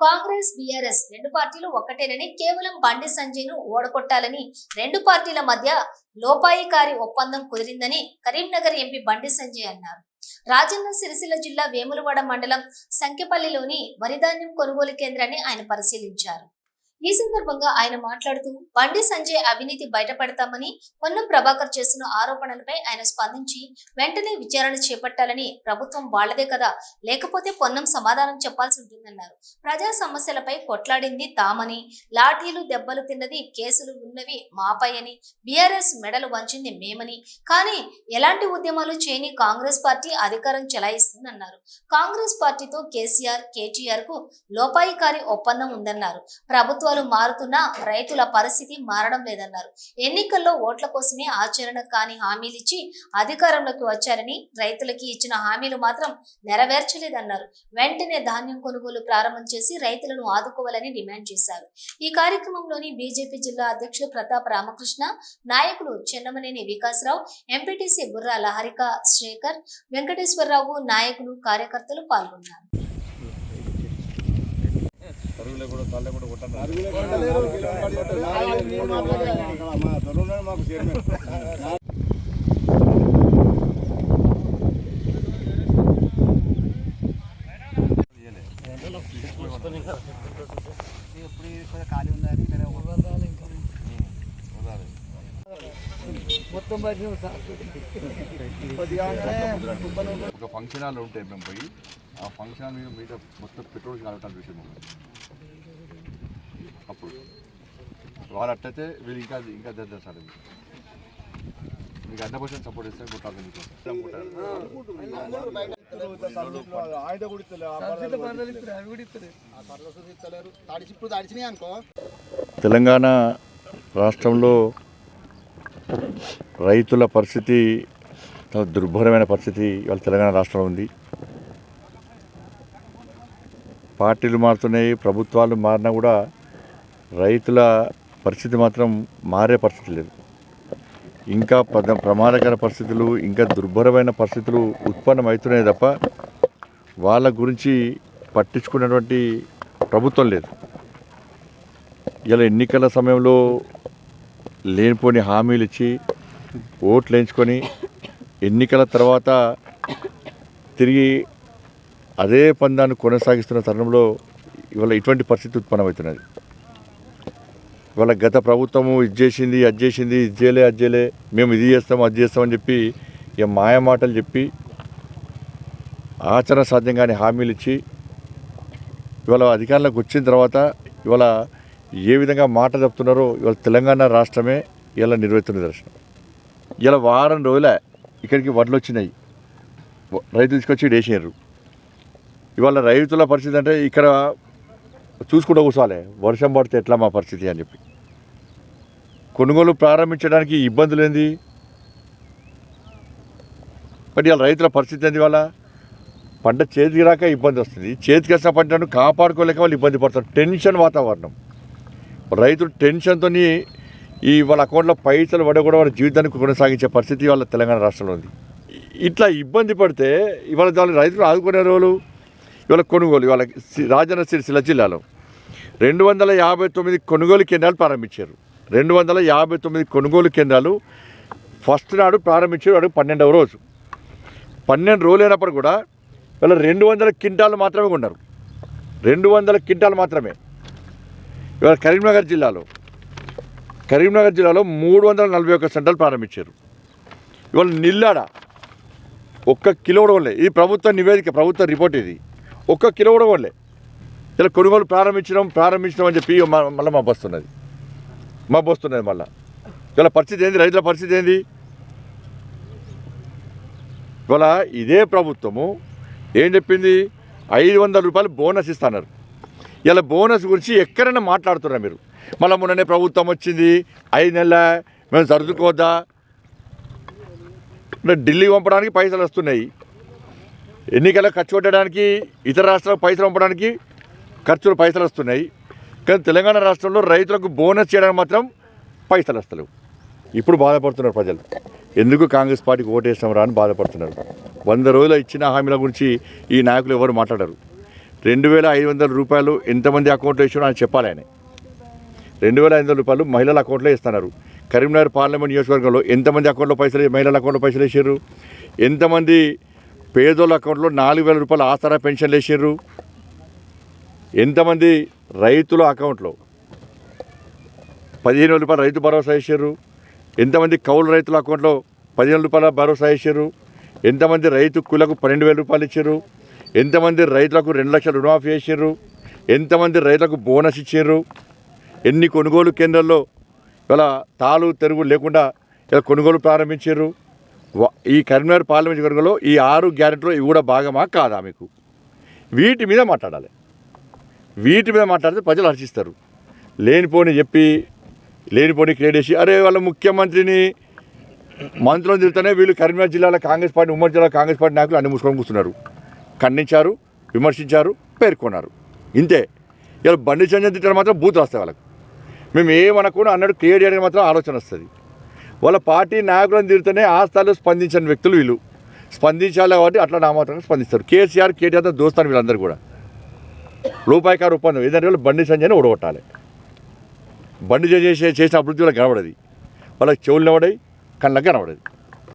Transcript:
Congress BRS రెండు పార్టీలు ఒక్కటేనని కేవలం బండి సంజయ్ను ఓడగొట్టాలని రెండు పార్టీల మధ్య లోపాయికారి ఒప్పందం కుదిరిందని కరీంనగర్ ఎంపీ బండి సంజయ్ అన్నారు. రాజన్న సిరిసిల్ల జిల్లా వేములవాడ మండలం సంకెపల్లిలోని వరిధాన్యం కొనుగోలు కేంద్రాన్ని ఆయన పరిశీలించారు. ఈ సందర్భంగా ఆయన మాట్లాడుతూ బండి సంజయ్ అవినీతి బయటపడతామని పొన్నం ప్రభాకర్ చేసిన ఆరోపణలపై ఆయన స్పందించి వెంటనే విచారణ చేపట్టాలని ప్రభుత్వం వాళ్ళదే కదా లేకపోతే పొన్నం సమాధానం చెప్పాల్సి ఉంటుందన్నారు. ప్రజా సమస్యలపై కొట్లాడింది తామని లాఠీలు దెబ్బలు తిన్నది కేసులు ఉన్నవి మాపై అని బీఆర్ఎస్ మెడలు వంచింది మేమని. కానీ ఎలాంటి ఉద్యమాలు చేయని కాంగ్రెస్ పార్టీ అధికారం చెలాయిస్తుందన్నారు. కాంగ్రెస్ పార్టీతో కేసీఆర్ కేటీఆర్కు లోపాయికారి ఒప్పందం ఉందన్నారు. ప్రభుత్వం ప్రభుత్వాలు మారుతున్నా రైతుల పరిస్థితి మారడం లేదన్నారు. ఎన్నికల్లో ఓట్ల కోసమే ఆచరణ కాని హామీలిచ్చి అధికారంలోకి వచ్చారని రైతులకి ఇచ్చిన హామీలు మాత్రం నెరవేర్చలేదన్నారు. వెంటనే ధాన్యం కొనుగోలు ప్రారంభం చేసి రైతులను ఆదుకోవాలని డిమాండ్ చేశారు. ఈ కార్యక్రమంలోని బీజేపీ జిల్లా అధ్యక్షుడు ప్రతాప్ రామకృష్ణ నాయకులు చెన్నమనేని వికాసరావు ఎంపీటీసీ బుర్రా లహరిక శేఖర్ వెంకటేశ్వరరావు నాయకులు కార్యకర్తలు పాల్గొన్నారు. పరుగులే కూడా తల్లే కూడా కొట్టండి. మాకు చైర్మన్. ఖాళీ ఉందని మొత్తం ఒక ఫంక్షన్ హాల్ ఉంటే మేము పోయి. ఆ ఫంక్షన్ హాల్ మీద మీద మొత్తం పెట్రోల్ కలగటానికి విషయం అప్పుడు వాళ్ళు అట్టయితే వీళ్ళు ఇంకా ఇంకా దగ్గర సార్. మీకు హండ్రెడ్ పర్సెంట్ సపోర్ట్ ఇస్తే గుట్టాలి మీకు. తెలంగాణ రాష్ట్రంలో రైతుల పరిస్థితి చాలా దుర్భరమైన పరిస్థితి ఇవాళ తెలంగాణ రాష్ట్రంలో ఉంది. పార్టీలు మారుతున్నాయి ప్రభుత్వాలు మారినా కూడా రైతుల పరిస్థితి మాత్రం మారే పరిస్థితి లేదు. ఇంకా పద ప్రమాదకర పరిస్థితులు ఇంకా దుర్భరమైన పరిస్థితులు ఉత్పన్నమవుతున్నాయి తప్ప వాళ్ళ గురించి పట్టించుకున్నటువంటి ప్రభుత్వం లేదు. ఇలా ఎన్నికల సమయంలో లేనిపోని హామీలు ఇచ్చి ఓట్లు వేయించుకొని ఎన్నికల తర్వాత తిరిగి అదే పందాన్ని కొనసాగిస్తున్న తరుణంలో ఇవాళ ఇటువంటి పరిస్థితి ఉత్పన్నమవుతున్నది. ఇవాళ గత ప్రభుత్వము ఇది చేసింది అది చేసింది ఇది చేయలే అది చేయలే. మేము ఇది చేస్తాం అది చేస్తామని చెప్పి ఇక మాయ మాటలు చెప్పి ఆచరణ సాధ్యంగానే హామీలు ఇచ్చి ఇవాళ అధికారంలోకి వచ్చిన తర్వాత ఇవాళ ఏ విధంగా మాట చెప్తున్నారో ఇవాళ తెలంగాణ రాష్ట్రమే ఇలా నిర్వహిస్తున్న దర్శనం. ఇలా వారం రోజులే ఇక్కడికి వడ్లు వచ్చినాయి. రైతులు తీసుకొచ్చి వేసారు ఇవాళ రైతుల పరిస్థితి అంటే ఇక్కడ చూసుకుంటూ కూర్చోవాలి. వర్షం పడితే ఎట్లా మా పరిస్థితి అని చెప్పి. కొనుగోలు ప్రారంభించడానికి ఇబ్బందులు ఏంది మరి ఇలా రైతుల పరిస్థితి ఏంది వాళ్ళ పంట చేతికి రాక ఇబ్బంది వస్తుంది. చేతికి వచ్చిన పంటను కాపాడుకోలేక వాళ్ళు ఇబ్బంది పడతారు. టెన్షన్ వాతావరణం. రైతులు టెన్షన్తో ఈ వాళ్ళ అకౌంట్లో పైసలు పడ కూడా వాళ్ళ జీవితాన్ని కొనసాగించే పరిస్థితి వాళ్ళ తెలంగాణ రాష్ట్రంలో ఉంది. ఇట్లా ఇబ్బంది పడితే ఇవాళ దాని రైతులు ఆదుకునే రోజులు. ఇవాళ కొనుగోలు ఇవాళ రాజన్న సిరిసిల్ల జిల్లాలో రెండు వందల యాభై తొమ్మిది కొనుగోలు కేంద్రాలు ప్రారంభించారు. రెండు వందల యాభై తొమ్మిది కొనుగోలు కేంద్రాలు ఫస్ట్ నాడు ప్రారంభించారు అడుగు పన్నెండవ రోజు. పన్నెండు రోజులు అయినప్పుడు కూడా వీళ్ళ రెండు వందల క్వింటాలు మాత్రమే ఉన్నారు రెండు వందల క్వింటాలు మాత్రమే. ఇవాళ కరీంనగర్ జిల్లాలో కరీంనగర్ జిల్లాలో మూడు వందల నలభై ఒక్క సెంటర్లు ప్రారంభించారు. ఇవాళ నిల్లాడ ఒక్క కిలో కూడా ఈ ఇది ప్రభుత్వ నివేదిక ప్రభుత్వ రిపోర్ట్ ఇది. ఒక్క కిలో కూడా ఇలా కొనుగోలు ప్రారంభించడం ప్రారంభించడం అని చెప్పి మళ్ళీ మా మబ్బు వస్తున్నది మళ్ళీ. ఇలా పరిస్థితి ఏంది? రైతుల పరిస్థితి ఏంది? ఇవాళ ఇదే ప్రభుత్వము ఏం చెప్పింది? ఐదు వందల రూపాయలు బోనస్ ఇస్తున్నారు. ఇలా బోనస్ గురించి ఎక్కడైనా మాట్లాడుతున్నారు మీరు? మళ్ళీ మొన్ననే ప్రభుత్వం వచ్చింది ఐదు నెలల మేము సర్దుకోద్దా ఢిల్లీ పంపడానికి పైసలు వస్తున్నాయి. ఎన్నికల ఖర్చు పెట్టడానికి ఇతర రాష్ట్రాలకు పైసలు పంపడానికి ఖర్చులు పైసలు వస్తున్నాయి. కానీ తెలంగాణ రాష్ట్రంలో రైతులకు బోనస్ చేయడానికి మాత్రం పైసలు వస్తలేవు ఇప్పుడు బాధపడుతున్నారు ప్రజలు. ఎందుకు కాంగ్రెస్ పార్టీకి ఓటేస్తాం రా అని బాధపడుతున్నారు. వంద రోజులు ఇచ్చిన హామీల గురించి ఈ నాయకులు ఎవరు మాట్లాడరు. రెండు వేల ఐదు వందల రూపాయలు ఎంతమంది అకౌంట్లో ఇచ్చారో అని చెప్పాలి ఆయన. రెండు వేల ఐదు వందల రూపాయలు మహిళల అకౌంట్లో ఇస్తున్నారు. కరీంనగర్ పార్లమెంట్ నియోజకవర్గంలో ఎంతమంది అకౌంట్లో పైసలు మహిళల అకౌంట్లో పైసలు వేసారు ఎంతమంది పేదోళ్ళ అకౌంట్లో నాలుగు వేల రూపాయలు ఆసరా పెన్షన్లు వేసారు ఎంతమంది రైతుల అకౌంట్లో? పదిహేను వేల రూపాయలు రైతు భరోసా వేసారు ఎంతమంది కౌలు రైతుల అకౌంట్లో పదిహేను రూపాయల భరోసా వేసారు ఎంతమంది రైతు కులకు పన్నెండు వేల రూపాయలు ఇచ్చారు. ఎంతమంది రైతులకు రెండు లక్షల రుణమాఫీ చేశారు. ఎంతమంది రైతులకు బోనస్ ఇచ్చారు. ఎన్ని కొనుగోలు కేంద్రాల్లో ఇలా తాలు తెరుగు లేకుండా ఇలా కొనుగోలు ప్రారంభించారు. ఈ కరీంనగర్ పార్లమెంట్ కొనుగోలు ఈ ఆరు గ్యారెంటీలో ఇవి కూడా భాగమా కాదా మీకు? వీటి మీద మాట్లాడాలి. వీటి మీద మాట్లాడితే ప్రజలు హర్షిస్తారు. లేనిపోని చెప్పి లేనిపోని క్రియేట్ చేసి అరే వాళ్ళ ముఖ్యమంత్రిని మంత్రులను తిరుగుతూనే వీళ్ళు కరీంనగర్ జిల్లాలో కాంగ్రెస్ పార్టీ ఉమ్మడి జిల్లా కాంగ్రెస్ పార్టీ నాయకులు అన్ని మూసుకొని కూర్చున్నారు. ఖండించారు విమర్శించారు పేర్కొన్నారు. ఇంతే. ఇలా బండి సంజయ్ తిట్టారు మాత్రం బూత్ వస్తాయి వాళ్ళకు. మేము ఏమనకుండా అన్నట్టు క్రియేట్ చేయడానికి మాత్రం ఆలోచన వస్తుంది. వాళ్ళ పార్టీ నాయకులను తిరుగుతూనే ఆ స్థాయిలో స్పందించని వ్యక్తులు వీళ్ళు. స్పందించాలి కాబట్టి అట్లా నామాత్రంగా స్పందిస్తారు. కేసీఆర్ కేటీఆర్ దోస్తాను వీళ్ళందరూ కూడా. రూపాయికారు ఒప్పందం ఏదైనా వాళ్ళు బండి సంజయ్ని ఓడగొట్టాలి బండి చేసే చేసిన అభివృద్ధి వాళ్ళకి కనబడేది. వాళ్ళకి చెవులు కనబడాయి కళ్ళకి కనబడదు.